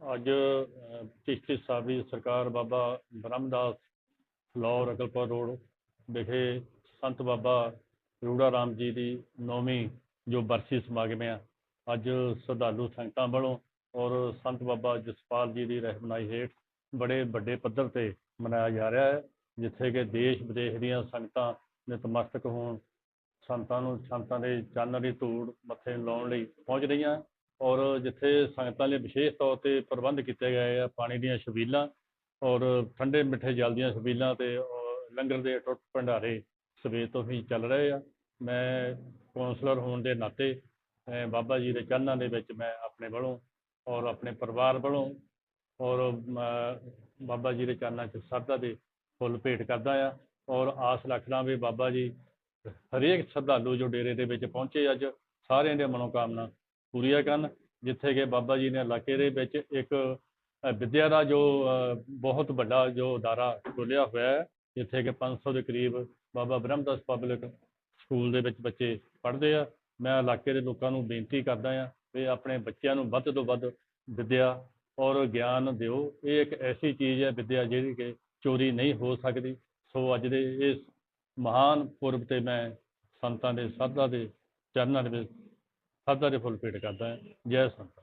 ਅੱਜ ਅ, ਚਿਸ਼ਤੀ ਸਾਹਿਬ ਦੀ ਸਰਕਾਰ ਬਾਬਾ ਬ੍ਰਹਮਦਾਸ ਫਲੋਰ ਅਕਲਪੁਰ ਰੋਡ ਵਿਖੇ ਸੰਤ ਬਾਬਾ ਰੂੜਾ ਰਾਮ ਜੀ ਦੀ ਨੌਵੀਂ ਜੋ ਬਰਸੀ ਸਮਾਗਮ ਹੈ ਅੱਜ ਸ਼ਰਧਾਲੂ ਸੰਗਤਾਂ ਵੱਲੋਂ ਔਰ ਸੰਤ ਬਾਬਾ ਜਸਪਾਲ ਜੀ ਦੀ ਰਹਿਨਮਾਈ ਹੇਠ ਬੜੇ ਵੱਡੇ ਪੱਧਰ ਤੇ ਮਨਾਇਆ ਜਾ ਰਿਹਾ ਹੈ ਜਿੱਥੇ ਕਿ ਦੇਸ਼ ਵਿਦੇਸ਼ ਦੀਆਂ ਸੰਗਤਾਂ ਨਤਮਸਤਕ ਹੋਣ ਸੰਤਾਂ ਨੂੰ ਸੰਤਾਂ ਦੇ ਚਰਨ ਦੀ ਧੂੜ ਮੱਥੇ ਲਾਉਣ ਲਈ ਪਹੁੰਚ ਰਹੀਆਂ। ਔਰ ਜਿੱਥੇ ਸੰਗਤਾਂ ਲਈ ਵਿਸ਼ੇਸ਼ ਤੌਰ ਤੇ ਪ੍ਰਬੰਧ ਕੀਤੇ ਗਏ ਆ, ਪਾਣੀ ਦੀਆਂ ਛਬੀਲਾਂ ਔਰ ਠੰਡੇ ਮਿੱਠੇ ਜਲ ਦੀਆਂ ਛਬੀਲਾਂ ਤੇ ਔਰ ਲੰਗਰ ਦੇ ਟੁੱਟ ਭੰਡਾਰੇ ਸਵੇਰ ਤੋਂ ਹੀ ਚੱਲ ਰਹੇ ਆ। ਮੈਂ ਕੌਂਸਲਰ ਹੋਣ ਦੇ ਨਾਤੇ ਬਾਬਾ ਜੀ ਦੇ ਚਰਨਾਂ ਦੇ ਵਿੱਚ ਮੈਂ ਆਪਣੇ ਵੱਲੋਂ ਔਰ ਆਪਣੇ ਪਰਿਵਾਰ ਵੱਲੋਂ ਔਰ ਬਾਬਾ ਜੀ ਦੇ ਚਰਨਾਂ 'ਚ ਸ਼ਰਧਾ ਦੇ ਫੁੱਲ ਭੇਟ ਕਰਦਾ ਆ ਔਰ ਆਸ ਰੱਖਦਾ ਵੀ ਬਾਬਾ ਜੀ ਹਰੇਕ ਸ਼ਰਧਾਲੂ ਜੋ ਡੇਰੇ ਦੇ ਵਿੱਚ ਪਹੁੰਚੇ ਅੱਜ, ਸਾਰਿਆਂ ਦੀਆਂ ਮਨੋਕਾਮਨਾ ਪੂਰੀਆਂ ਕਰਨ ਜਿੱਥੇ ਕਿ ਬਾਬਾ ਜੀ ਨੇ ਇਲਾਕੇ ਦੇ ਵਿੱਚ ਇੱਕ ਵਿੱਦਿਆ ਦਾ ਜੋ ਬਹੁਤ ਵੱਡਾ ਜੋ ਅਦਾਰਾ ਖੋਲ੍ਹਿਆ ਹੋਇਆ ਹੈ, ਜਿੱਥੇ ਕਿ 500 ਦੇ ਕਰੀਬ ਬਾਬਾ ਬ੍ਰਹਮਦਾਸ ਪਬਲਿਕ ਸਕੂਲ ਦੇ ਵਿੱਚ ਬੱਚੇ ਪੜ੍ਹਦੇ ਆ। ਮੈਂ ਇਲਾਕੇ ਦੇ ਲੋਕਾਂ ਨੂੰ ਬੇਨਤੀ ਕਰਦਾ ਆ ਵੀ ਆਪਣੇ ਬੱਚਿਆਂ ਨੂੰ ਵੱਧ ਤੋਂ ਵੱਧ ਵਿੱਦਿਆ ਔਰ ਗਿਆਨ ਦਿਓ। ਇਹ ਇੱਕ ਐਸੀ ਚੀਜ਼ ਹੈ ਵਿੱਦਿਆ ਜਿਹੜੀ ਕਿ ਚੋਰੀ ਨਹੀਂ ਹੋ ਸਕਦੀ। ਸੋ ਅੱਜ ਦੇ ਇਸ ਮਹਾਨ ਪੁਰਬ ਤੇ ਮੈਂ ਸੰਤਾਂ ਦੇ ਸਾਧਾ ਦੇ ਚਰਨਾਂ ਦੇ ਵਿੱਚ ਸਾਧਾ ਦੇ ਫੁੱਲ ਭੇਟ ਕਰਦਾ ਜੈ ਸੰਤ